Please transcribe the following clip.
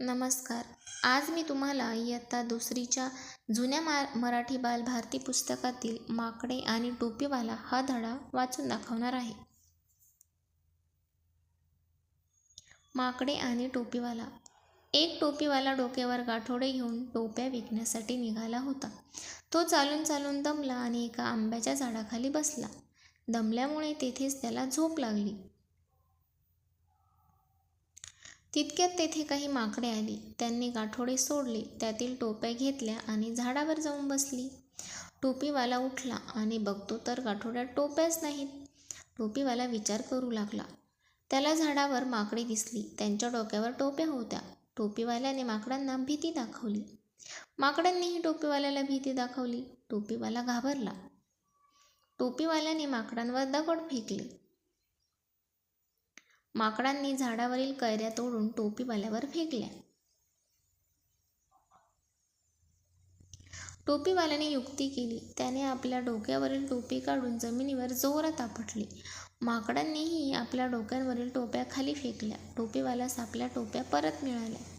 नमस्कार. आज मी तुम्हाला इयत्ता दुसरीच्या जुन्या मा मराठी बालभारती पुस्तकातील माकडे आणि टोपीवाला हा धडा वाचून दाखवणार आहे. माकडे आणि टोपीवाला. एक टोपीवाला डोक्यावर गाठोडे घेऊन टोप्या विकण्यासाठी निघाला होता. तो चालून चालून दमला आणि एका आंब्याच्या झाडाखाली बसला. दमल्यामुळे तेथेच त्याला झोप लागली. तितक्यात तेथे काही माकडे आली. त्यांनी गाठोडे सोडले त्यातील टोप्या घेतल्या आणि झाडावर जाऊन बसली. टोपीवाला उठला आणि बघतो तर गाठोड्यात टोप्याच नाहीत. टोपीवाला विचार करू लागला. त्याला झाडावर माकडे दिसली. त्यांच्या डोक्यावर टोप्या होत्या. टोपीवाल्याने माकडांना भीती दाखवली. माकडांनीही टोपीवाल्याला भीती दाखवली. टोपीवाला घाबरला. टोपीवाल्याने माकडांवर दगड फेकले. माकडांनी झाडावरील कैऱ्या तोडून टोपीवाल्यावर फेकल्या. टोपीवाल्याने युक्ती केली. त्याने आपल्या डोक्यावरील टोपी काढून जमिनीवर जोरात आपटली. माकडांनीही आपल्या डोक्यांवरील टोप्या खाली फेकल्या. टोपीवाल्यास आपल्या टोप्या परत मिळाल्या.